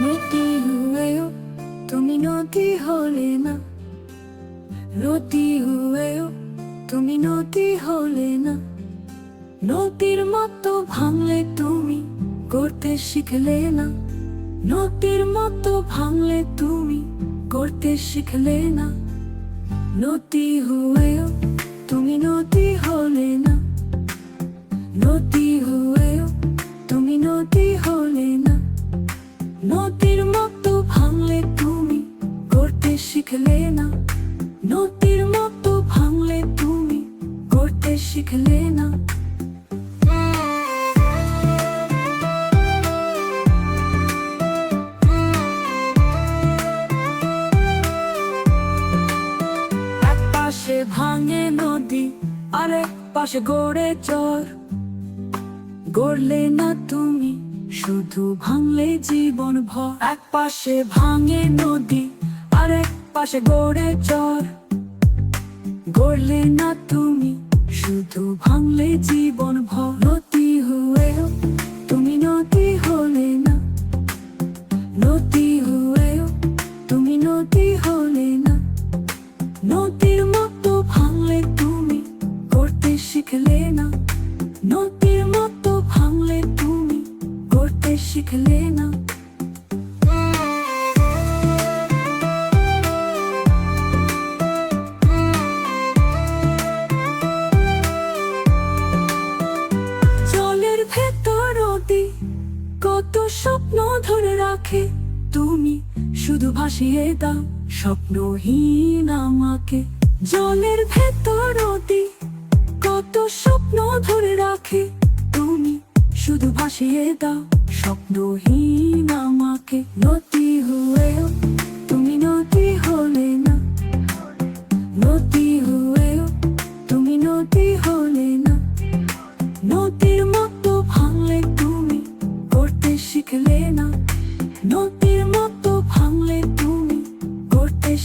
নদী হয়েও তুমি নদী হলে না নদী হয়েও তুমি নদী হলে না নদীর মতো ভাঙলে তুমি করতে শিখলে না নদীর মতো ভাঙলে তুমি করতে শিখলে না নদী হয়েও তুমি নদী হলে না নদী হয়েও শিখলে না। নদীর মতো ভাঙলে তুমি করতে শিখলে না। এক ভাঙে নদী আরেক পাশে গড়ে চর। গড়লে না তুমি, শুধু ভাঙলে জীবন ভর। এক পাশে ভাঙে নদী পাশে গড়ে চর। গড়লে না তুমি, শুধু ভাঙলে জীবন ভর। নদী হয়েও তুমি নদী হলে না। নদী হয়েও তুমি নদী হলে না। নদীর মতো ভাঙলে তুমি করতে শিখলে না। নদীর মতো ভাঙলে তুমি করতে শিখলে না। স্বপ্ন ধরে রাখে তুমি। শুধু ভাসিয়ে দাও স্বপ্নহীন আমাকে। জলের ভেতর নদী কত স্বপ্ন ধরে রাখে তুমি। শুধু ভাসিয়ে দাও স্বপ্নহীন আমাকে। নদী হয়েও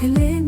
clear.